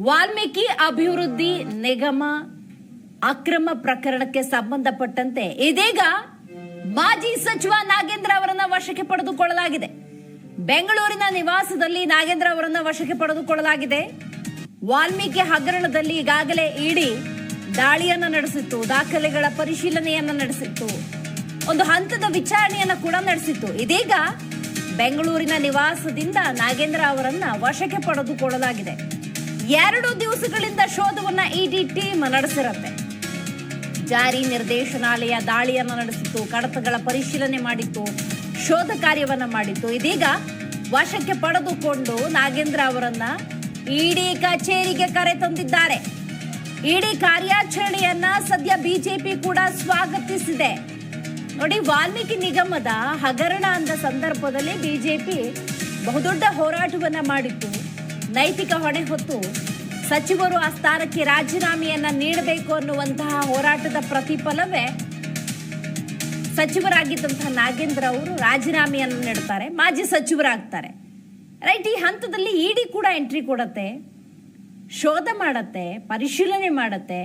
ವಾಲ್ಮೀಕಿ ಅಭಿವೃದ್ಧಿ ನಿಗಮ ಅಕ್ರಮ ಪ್ರಕರಣಕ್ಕೆ ಸಂಬಂಧಪಟ್ಟಂತೆ ಇದೀಗ ಮಾಜಿ ಸಚಿವ ನಾಗೇಂದ್ರ ಅವರನ್ನ ವಶಕ್ಕೆ ಪಡೆದುಕೊಳ್ಳಲಾಗಿದೆ. ಬೆಂಗಳೂರಿನ ನಿವಾಸದಲ್ಲಿ ನಾಗೇಂದ್ರ ಅವರನ್ನ ವಶಕ್ಕೆ ಪಡೆದುಕೊಳ್ಳಲಾಗಿದೆ. ವಾಲ್ಮೀಕಿ ಹಗರಣದಲ್ಲಿ ಈಗಾಗಲೇ ಇಡಿ ದಾಳಿಯನ್ನ ನಡೆಸಿತ್ತು, ದಾಖಲೆಗಳ ಪರಿಶೀಲನೆಯನ್ನ ನಡೆಸಿತ್ತು, ಒಂದು ಹಂತದ ವಿಚಾರಣೆಯನ್ನ ಕೂಡ ನಡೆಸಿತ್ತು. ಇದೀಗ ಬೆಂಗಳೂರಿನ ನಿವಾಸದಿಂದ ನಾಗೇಂದ್ರ ಅವರನ್ನ ವಶಕ್ಕೆ ಪಡೆದುಕೊಳ್ಳಲಾಗಿದೆ. ಎರಡು ದಿವಸಗಳಿಂದ ಶೋಧವನ್ನ ಇಡಿ ಟೀಮ್ ನಡೆಸಿರುತ್ತೆ. ಜಾರಿ ನಿರ್ದೇಶನಾಲಯ ದಾಳಿಯನ್ನ ನಡೆಸಿತ್ತು, ಕಡತಗಳ ಪರಿಶೀಲನೆ ಮಾಡಿತ್ತು, ಶೋಧ ಕಾರ್ಯವನ್ನ ಮಾಡಿತ್ತು. ಇದೀಗ ವಶಕ್ಕೆ ಪಡೆದುಕೊಂಡು ನಾಗೇಂದ್ರ ಅವರನ್ನ ಇಡಿ ಕಚೇರಿಗೆ ಕರೆ ತಂದಿದ್ದಾರೆ. ಇಡಿ ಕಾರ್ಯಾಚರಣೆಯನ್ನ ಸದ್ಯ ಬಿಜೆಪಿ ಕೂಡ ಸ್ವಾಗತಿಸಿದೆ. ನೋಡಿ, ವಾಲ್ಮೀಕಿ ನಿಗಮದ ಹಗರಣ ಅಂದ ಸಂದರ್ಭದಲ್ಲಿ ಬಿಜೆಪಿ ಬಹುದೊಡ್ಡ ಹೋರಾಟವನ್ನ ಮಾಡಿತ್ತು. ನೈತಿಕ ಹೊಣೆ ಹೊತ್ತು ಸಚಿವರು ಆ ಸ್ಥಾನಕ್ಕೆ ರಾಜೀನಾಮೆಯನ್ನ ನೀಡಬೇಕು ಅನ್ನುವಂತಹ ಹೋರಾಟದ ಪ್ರತಿಫಲವೇ ಸಚಿವರಾಗಿದ್ದಂತಹ ನಾಗೇಂದ್ರ ಅವರು ರಾಜೀನಾಮೆಯನ್ನು ನೀಡುತ್ತಾರೆ ಮಾಜಿ ಸಚಿವರಾಗ್ತಾರೆ. ರೈಟ್, ಈ ಹಂತದಲ್ಲಿ ಇಡಿ ಕೂಡ ಎಂಟ್ರಿ ಕೊಡತ್ತೆ, ಶೋಧ ಮಾಡತ್ತೆ, ಪರಿಶೀಲನೆ ಮಾಡತ್ತೆ.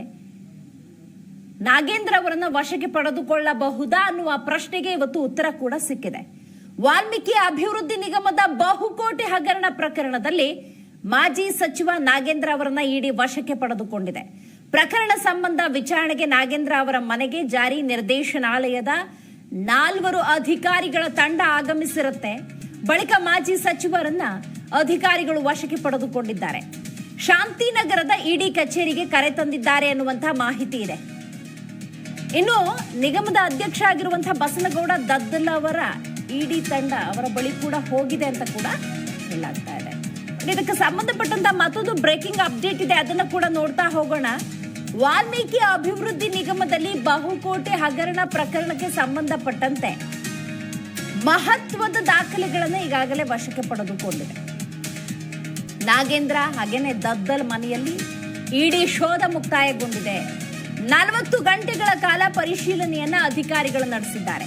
ನಾಗೇಂದ್ರ ಅವರನ್ನ ವಶಕ್ಕೆ ಪಡೆದುಕೊಳ್ಳಬಹುದಾ ಅನ್ನುವ ಪ್ರಶ್ನೆಗೆ ಇವತ್ತು ಉತ್ತರ ಕೂಡ ಸಿಕ್ಕಿದೆ. ವಾಲ್ಮೀಕಿ ಅಭಿವೃದ್ಧಿ ನಿಗಮದ ಬಹುಕೋಟಿ ಹಗರಣ ಪ್ರಕರಣದಲ್ಲಿ ಮಾಜಿ ಸಚಿವ ನಾಗೇಂದ್ರ ಅವರನ್ನ ಇಡಿ ವಶಕ್ಕೆ ಪಡೆದುಕೊಂಡಿದೆ. ಪ್ರಕರಣ ಸಂಬಂಧ ವಿಚಾರಣೆಗೆ ನಾಗೇಂದ್ರ ಅವರ ಮನೆಗೆ ಜಾರಿ ನಿರ್ದೇಶನಾಲಯದ ನಾಲ್ವರು ಅಧಿಕಾರಿಗಳ ತಂಡ ಆಗಮಿಸಿರುತ್ತೆ. ಬಳಿಕ ಮಾಜಿ ಸಚಿವರನ್ನ ಅಧಿಕಾರಿಗಳು ವಶಕ್ಕೆ ಪಡೆದುಕೊಂಡಿದ್ದಾರೆ. ಶಾಂತಿನಗರದ ಇಡಿ ಕಚೇರಿಗೆ ಕರೆ ತಂದಿದ್ದಾರೆ ಅನ್ನುವಂತಹ ಮಾಹಿತಿ ಇದೆ. ಇನ್ನು ನಿಗಮದ ಅಧ್ಯಕ್ಷ ಆಗಿರುವಂತಹ ಬಸನಗೌಡ ದದ್ದಲ್ ಅವರ ಇಡಿ ತಂಡ ಅವರ ಬಳಿ ಕೂಡ ಹೋಗಿದೆ ಅಂತ ಕೂಡ ಹೇಳಾಗ್ತಾ ಇದೆ. ಇದಕ್ಕೆ ಸಂಬಂಧಪಟ್ಟಂತ ಮತ್ತೊಂದು ಬ್ರೇಕಿಂಗ್ ಅಪ್ಡೇಟ್ ಇದೆ. ಅದನ್ನ ಕೂಡ ನೋಡ್ತಾ ಹೋಗೋಣ. ವಾಲ್ಮೀಕಿ ಅಭಿವೃದ್ಧಿ ನಿಗಮದಲ್ಲಿ ಬಹುಕೋಟೆ ಹಗರಣ ಪ್ರಕರಣಕ್ಕೆ ಸಂಬಂಧಪಟ್ಟಂತೆ ಮಹತ್ವದ ದಾಖಲೆಗಳನ್ನು ಈಗಾಗಲೇ ವಶಕ್ಕೆ ಪಡೆದುಕೊಂಡಿದೆ. ನಾಗೇಂದ್ರ ಹಾಗೇನೆ ದದ್ದಲ್ ಮನೆಯಲ್ಲಿ ಇಡೀ ಶೋಧ ಮುಕ್ತಾಯಗೊಂಡಿದೆ. ನಲವತ್ತು ಗಂಟೆಗಳ ಕಾಲ ಪರಿಶೀಲನೆಯನ್ನ ಅಧಿಕಾರಿಗಳು ನಡೆಸಿದ್ದಾರೆ.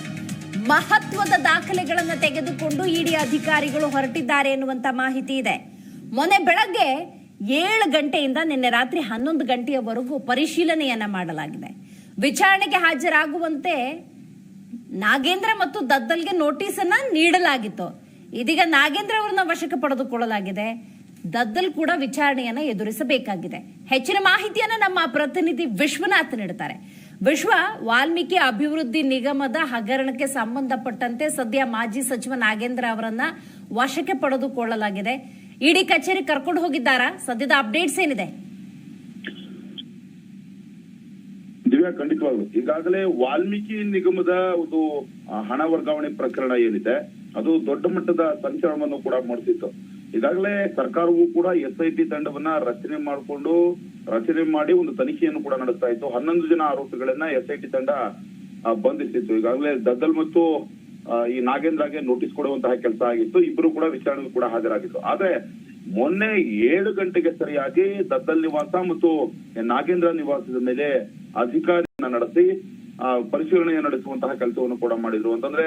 ಮಹತ್ವದ ದಾಖಲೆಗಳನ್ನು ತೆಗೆದುಕೊಂಡು ಇಡಿ ಅಧಿಕಾರಿಗಳು ಹೊರಟಿದ್ದಾರೆ ಎನ್ನುವಂತ ಮಾಹಿತಿ ಇದೆ. ಮೊನ್ನೆ ಬೆಳಗ್ಗೆ ಏಳು ಗಂಟೆಯಿಂದ ನಿನ್ನೆ ರಾತ್ರಿ ಹನ್ನೊಂದು ಗಂಟೆಯವರೆಗೂ ಪರಿಶೀಲನೆಯನ್ನ ಮಾಡಲಾಗಿದೆ. ವಿಚಾರಣೆಗೆ ಹಾಜರಾಗುವಂತೆ ನಾಗೇಂದ್ರ ಮತ್ತು ದದ್ದಲ್ಗೆ ನೋಟಿಸ್ ಅನ್ನ ನೀಡಲಾಗಿತ್ತು. ಇದೀಗ ನಾಗೇಂದ್ರ ಅವರನ್ನ ವಶಕ್ಕೆ ಪಡೆದುಕೊಳ್ಳಲಾಗಿದೆ. ದದ್ದಲ್ ಕೂಡ ವಿಚಾರಣೆಯನ್ನ ಎದುರಿಸಬೇಕಾಗಿದೆ. ಹೆಚ್ಚಿನ ಮಾಹಿತಿಯನ್ನ ನಮ್ಮ ಪ್ರತಿನಿಧಿ ವಿಶ್ವನಾಥ್ ನೀಡುತ್ತಾರೆ. ವಿಶ್ವ ವಾಲ್ಮೀಕಿ ಅಭಿವೃದ್ಧಿ ನಿಗಮದ ಹಗರಣಕ್ಕೆ ಸಂಬಂಧಪಟ್ಟಂತೆ ಸದ್ಯ ಮಾಜಿ ಸಚಿವ ನಾಗೇಂದ್ರ ಅವರನ್ನ ವಶಕ್ಕೆ ಪಡೆದುಕೊಳ್ಳಲಾಗಿದೆ. ಇಡಿ ಕಚೇರಿ ಕರ್ಕೊಂಡು ಹೋಗಿದ್ದಾರಾ? ಸದ್ಯದ ಅಪ್ಡೇಟ್ಸ್ ಏನಿದೆ? ದಿವ್ಯಾ, ಖಂಡಿತವಾಗ್ಲು. ಈಗಾಗಲೇ ವಾಲ್ಮೀಕಿ ನಿಗಮದ ಒಂದು ಹಣ ವರ್ಗಾವಣೆ ಪ್ರಕರಣ ಏನಿದೆ, ಅದು ದೊಡ್ಡ ಮಟ್ಟದ ಸಂಚಲನವನ್ನು ಕೂಡ ಮೂಡಿಸಿತ್ತು. ಈಗಾಗಲೇ ಸರ್ಕಾರವು ಕೂಡ ಎಸ್ ಐ ಟಿ ತಂಡವನ್ನ ರಚನೆ ಮಾಡಿಕೊಂಡು, ರಚನೆ ಮಾಡಿ ಒಂದು ತನಿಖೆಯನ್ನು ಕೂಡ ನಡೆಸ್ತಾ ಇತ್ತು. ಹನ್ನೊಂದು ಜನ ಆರೋಪಿಗಳನ್ನ ಎಸ್ ಐ ಟಿ ತಂಡ ಬಂಧಿಸಿತ್ತು. ಈಗಾಗಲೇ ದದ್ದಲ್ ಮತ್ತು ಈ ನಾಗೇಂದ್ರಗೆ ನೋಟಿಸ್ ಕೊಡುವಂತಹ ಕೆಲಸ ಆಗಿತ್ತು. ಇಬ್ರು ಕೂಡ ವಿಚಾರಣೆಗೆ ಕೂಡ ಹಾಜರಾಗಿತ್ತು ಆದ್ರೆ ಮೊನ್ನೆ ಏಳು ಗಂಟೆಗೆ ಸರಿಯಾಗಿ ದದ್ದಲ್ ನಿವಾಸ ಮತ್ತು ನಾಗೇಂದ್ರ ನಿವಾಸದ ಮೇಲೆ ಅಧಿಕಾರಿಯನ್ನ ನಡೆಸಿ ಆ, ಪರಿಶೀಲನೆ ನಡೆಸುವಂತಹ ಕೆಲಸವನ್ನು ಕೂಡ ಮಾಡಿದ್ರು. ಅಂತಂದ್ರೆ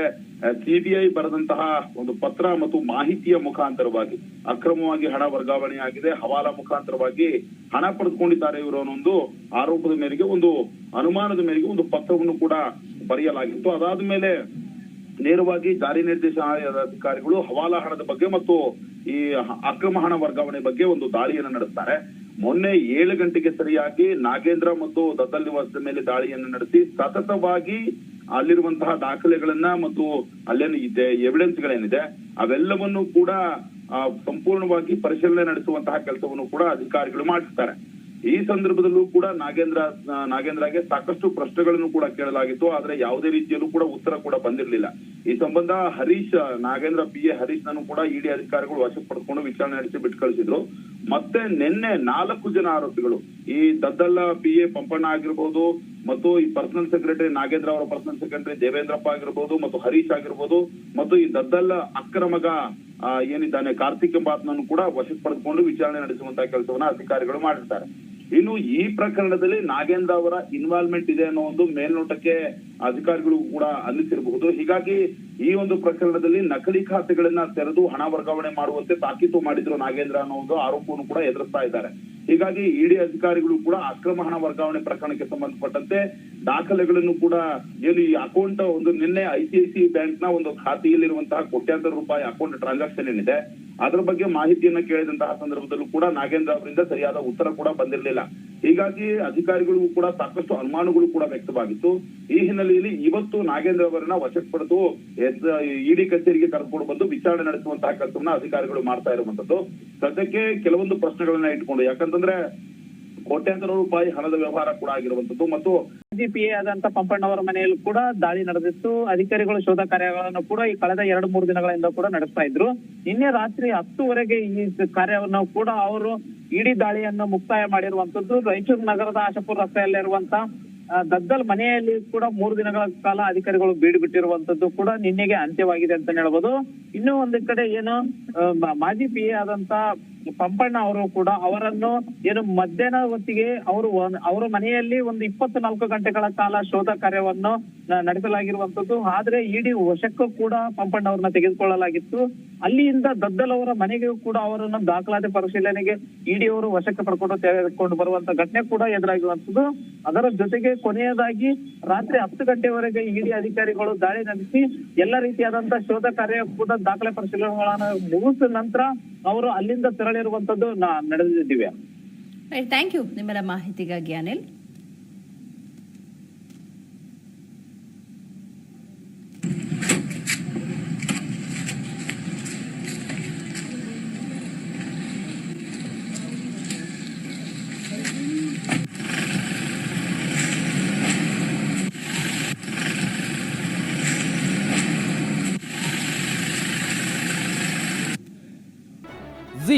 ಸಿಬಿಐ ಬರೆದಂತಹ ಒಂದು ಪತ್ರ ಮತ್ತು ಮಾಹಿತಿಯ ಮುಖಾಂತರವಾಗಿ ಅಕ್ರಮವಾಗಿ ಹಣ ವರ್ಗಾವಣೆ ಆಗಿದೆ. ಹವಾಲಾ ಮುಖಾಂತರವಾಗಿ ಹಣ ಪಡೆದುಕೊಂಡಿದ್ದಾರೆ ಇವರು ಅನ್ನೊಂದು ಆರೋಪದ ಮೇರೆಗೆ ಒಂದು ಅನುಮಾನದ ಮೇರೆಗೆ ಒಂದು ಪತ್ರವನ್ನು ಕೂಡ ಬರೆಯಲಾಗಿತ್ತು. ಅದಾದ ಮೇಲೆ ನೇರವಾಗಿ ಜಾರಿ ನಿರ್ದೇಶನಾಲಯದ ಅಧಿಕಾರಿಗಳು ಹವಾಲಾ ಹಣದ ಬಗ್ಗೆ ಮತ್ತು ಈ ಅಕ್ರಮ ಹಣ ವರ್ಗಾವಣೆ ಬಗ್ಗೆ ಒಂದು ದಾಳಿಯನ್ನು ನಡೆಸ್ತಾರೆ. ಮೊನ್ನೆ ಏಳು ಗಂಟೆಗೆ ಸರಿಯಾಗಿ ನಾಗೇಂದ್ರ ಮತ್ತು ದತ್ತಲ್ ನಿವಾಸದ ಮೇಲೆ ದಾಳಿಯನ್ನು ನಡೆಸಿ ಸತತವಾಗಿ ಅಲ್ಲಿರುವಂತಹ ದಾಖಲೆಗಳನ್ನ ಮತ್ತು ಅಲ್ಲೇನು ಇದೆ ಎವಿಡೆನ್ಸ್ ಗಳೇನಿದೆ ಅವೆಲ್ಲವನ್ನು ಕೂಡ ಸಂಪೂರ್ಣವಾಗಿ ಪರಿಶೀಲನೆ ನಡೆಸುವಂತಹ ಕೆಲಸವನ್ನು ಕೂಡ ಅಧಿಕಾರಿಗಳು ಮಾಡಿಸ್ತಾರೆ. ಈ ಸಂದರ್ಭದಲ್ಲೂ ಕೂಡ ನಾಗೇಂದ್ರ ನಾಗೇಂದ್ರಗೆ ಸಾಕಷ್ಟು ಪ್ರಶ್ನೆಗಳನ್ನು ಕೂಡ ಕೇಳಲಾಗಿತ್ತು, ಆದ್ರೆ ಯಾವುದೇ ರೀತಿಯಲ್ಲೂ ಕೂಡ ಉತ್ತರ ಕೂಡ ಬಂದಿರಲಿಲ್ಲ. ಈ ಸಂಬಂಧ ಹರೀಶ್, ನಾಗೇಂದ್ರ ಪಿ ಎ ಹರೀಶ್ ನನ್ನು ಕೂಡ ಇಡಿ ಅಧಿಕಾರಿಗಳು ವಶಕ್ಕೆ ಪಡೆದುಕೊಂಡು ವಿಚಾರಣೆ ನಡೆಸಿ ಬಿಟ್ಟು ಕಳಿಸಿದ್ರು ಮತ್ತೆ ನಿನ್ನೆ ನಾಲ್ಕು ಜನ ಆರೋಪಿಗಳು, ಈ ದದ್ದಲ್ಲ ಪಿ ಎ ಪಂಪಣ್ಣ ಆಗಿರ್ಬೋದು, ಮತ್ತು ಈ ಪರ್ಸನಲ್ ಸೆಕ್ರೆಟರಿ ನಾಗೇಂದ್ರ ಅವರ ಪರ್ಸನಲ್ ಸೆಕ್ರೆಟರಿ ದೇವೇಂದ್ರಪ್ಪ ಆಗಿರ್ಬೋದು, ಮತ್ತು ಹರೀಶ್ ಆಗಿರ್ಬೋದು, ಮತ್ತು ಈ ದದ್ದಲ್ಲ ಅಕ್ರಮಗ ಏನಿದ್ದಾನೆ ಕಾರ್ತಿಕ್ ಎಂಬಾತನನ್ನು ಕೂಡ ವಶಕ್ಕೆ ಪಡೆದುಕೊಂಡು ವಿಚಾರಣೆ ನಡೆಸುವಂತಹ ಕೆಲಸವನ್ನ ಅಧಿಕಾರಿಗಳು ಮಾಡಿರ್ತಾರೆ. ಇನ್ನು ಈ ಪ್ರಕರಣದಲ್ಲಿ ನಾಗೇಂದ್ರ ಅವರ ಇನ್ವಾಲ್ವ್ಮೆಂಟ್ ಇದೆ ಅನ್ನೋ ಒಂದು ಮೇಲ್ನೋಟಕ್ಕೆ ಅಧಿಕಾರಿಗಳು ಕೂಡ ಅನ್ನಿಸಿರಬಹುದು. ಹೀಗಾಗಿ ಈ ಒಂದು ಪ್ರಕರಣದಲ್ಲಿ ನಕಲಿ ಖಾತೆಗಳನ್ನ ತೆರೆದು ಹಣ ವರ್ಗಾವಣೆ ಮಾಡುವಂತೆ ತಾಕೀತು ಮಾಡಿದ್ರು ನಾಗೇಂದ್ರ ಅನ್ನೋ ಒಂದು ಆರೋಪವನ್ನು ಕೂಡ ಎದುರಿಸ್ತಾ ಇದ್ದಾರೆ. ಹೀಗಾಗಿ ಇಡಿ ಅಧಿಕಾರಿಗಳು ಕೂಡ ಅಕ್ರಮ ಹಣ ವರ್ಗಾವಣೆ ಪ್ರಕರಣಕ್ಕೆ ಸಂಬಂಧಪಟ್ಟಂತೆ ದಾಖಲೆಗಳನ್ನು ಕೂಡ ಏನು ಈ ಅಕೌಂಟ್ ಒಂದು ನಿನ್ನೆ ಐಸಿಐಸಿ ಬ್ಯಾಂಕ್ನ ಒಂದು ಖಾತೆಯಲ್ಲಿರುವಂತಹ ಕೋಟ್ಯಾಂತರ ರೂಪಾಯಿ ಅಕೌಂಟ್ ಟ್ರಾನ್ಸಾಕ್ಷನ್ ಏನಿದೆ, ಅದರ ಬಗ್ಗೆ ಮಾಹಿತಿಯನ್ನ ಕೇಳಿದಂತಹ ಸಂದರ್ಭದಲ್ಲೂ ಕೂಡ ನಾಗೇಂದ್ರ ಅವರಿಂದ ಸರಿಯಾದ ಉತ್ತರ ಕೂಡ ಬಂದಿರಲಿಲ್ಲ. ಹೀಗಾಗಿ ಅಧಿಕಾರಿಗಳಿಗೂ ಕೂಡ ಸಾಕಷ್ಟು ಅನುಮಾನಗಳು ಕೂಡ ವ್ಯಕ್ತವಾಗಿತ್ತು. ಈ ಹಿನ್ನೆಲೆಯಲ್ಲಿ ಇವತ್ತು ನಾಗೇಂದ್ರ ಅವರನ್ನ ವಶಕ್ಕೆ ಪಡೆದು ಇಡಿ ಕಚೇರಿಗೆ ಕರೆದುಕೊಂಡು ಬಂದು ವಿಚಾರಣೆ ನಡೆಸುವಂತಹ ಕೆಲಸವನ್ನ ಅಧಿಕಾರಿಗಳು ಮಾಡ್ತಾ ಇರುವಂತದ್ದು. ಸದ್ಯಕ್ಕೆ ಕೆಲವೊಂದು ಪ್ರಶ್ನೆಗಳನ್ನ ಇಟ್ಕೊಂಡು ಯಾಕಂತಂದ್ರೆ ಕೋಟ್ಯಾಂತರ ರೂಪಾಯಿ ಹಣದ ವ್ಯವಹಾರ ಕೂಡ ಆಗಿರುವಂತದ್ದು ಮತ್ತು ಜಿಪಿಎ ಆದಂತ ಪಂಪಣ್ಣವರ ಮನೆಯಲ್ಲೂ ಕೂಡ ದಾಳಿ ನಡೆದಿತ್ತು. ಅಧಿಕಾರಿಗಳು ಶೋಧ ಕಾರ್ಯಗಳನ್ನು ಕೂಡ ಈ ಕಳೆದ ಎರಡು ಮೂರು ದಿನಗಳಿಂದ ಕೂಡ ನಡೆಸ್ತಾ ಇದ್ರು. ನಿನ್ನೆ ರಾತ್ರಿ ಹತ್ತುವರೆಗೆ ಈ ಕಾರ್ಯವನ್ನು ಕೂಡ ಅವರು ಇಡೀ ದಾಳಿಯನ್ನು ಮುಕ್ತಾಯ ಮಾಡಿರುವಂತದ್ದು. ರಾಯಚೂರು ನಗರದ ಆಶಾಪುರ ರಸ್ತೆಯಲ್ಲಿರುವಂತ ಆ, ದದ್ದಲ್ ಮನೆಯಲ್ಲಿ ಕೂಡ ಮೂರು ದಿನಗಳ ಕಾಲ ಅಧಿಕಾರಿಗಳು ಬೀಡು ಬಿಟ್ಟಿರುವಂತದ್ದು ಕೂಡ ನಿನ್ನೆಗೆ ಅಂತ್ಯವಾಗಿದೆ ಅಂತ ಹೇಳ್ಬೋದು. ಇನ್ನೂ ಒಂದು ಕಡೆ ಏನು ಮಾಜಿ ಪಿ ಎ ಆದಂತ ಪಂಪಣ್ಣ ಅವರು ಕೂಡ ಅವರನ್ನು ಏನು ಮಧ್ಯಾಹ್ನ ಹೊತ್ತಿಗೆ ಅವರು ಅವರ ಮನೆಯಲ್ಲಿ ಒಂದು ಇಪ್ಪತ್ತು ನಾಲ್ಕು ಗಂಟೆಗಳ ಕಾಲ ಶೋಧ ಕಾರ್ಯವನ್ನು ನಡೆಸಲಾಗಿರುವಂತದ್ದು ಆದ್ರೆ ಇಡೀ ವಶಕ್ಕೂ ಕೂಡ ಪಂಪಣ್ಣ ಅವ್ರನ್ನ ತೆಗೆದುಕೊಳ್ಳಲಾಗಿತ್ತು. ಅಲ್ಲಿಯಿಂದ ದದ್ದಲ್ ಅವರ ಮನೆಗೆ ಕೂಡ ಅವರನ್ನು ದಾಖಲಾತಿ ಪರಿಶೀಲನೆಗೆ ಇಡಿ ಅವರು ವಶಕ್ಕೆ ಪಡ್ಕೊಂಡು ತೆಗೆದುಕೊಂಡು ಬರುವಂತ ಘಟನೆ ಕೂಡ ಎದುರಾಗಿರುವಂತದ್ದು ಅದರ ಜೊತೆಗೆ ಕೊನೆಯದಾಗಿ ರಾತ್ರಿ ಹತ್ತು ಗಂಟೆವರೆಗೆ ಇಡಿ ಅಧಿಕಾರಿಗಳು ದಾಳಿ ನಡೆಸಿ ಎಲ್ಲ ರೀತಿಯಾದಂತಹ ಶೋಧ ಕಾರ್ಯ ಕೂಡ ದಾಖಲೆ ಪರಿಶೀಲನೆಗಳನ್ನು ಮುಗಿಸಿದ ನಂತರ ಅವರು ಅಲ್ಲಿಂದ ತೆರಳಿರುವಂತದ್ದು ನಡೆದಿದ್ದೀವಿ. ಥ್ಯಾಂಕ್ ಯು ನಿಮ್ಮೆಲ್ಲ ಮಾಹಿತಿಗಾಗಿ ಅನಿಲ್ ಜಿ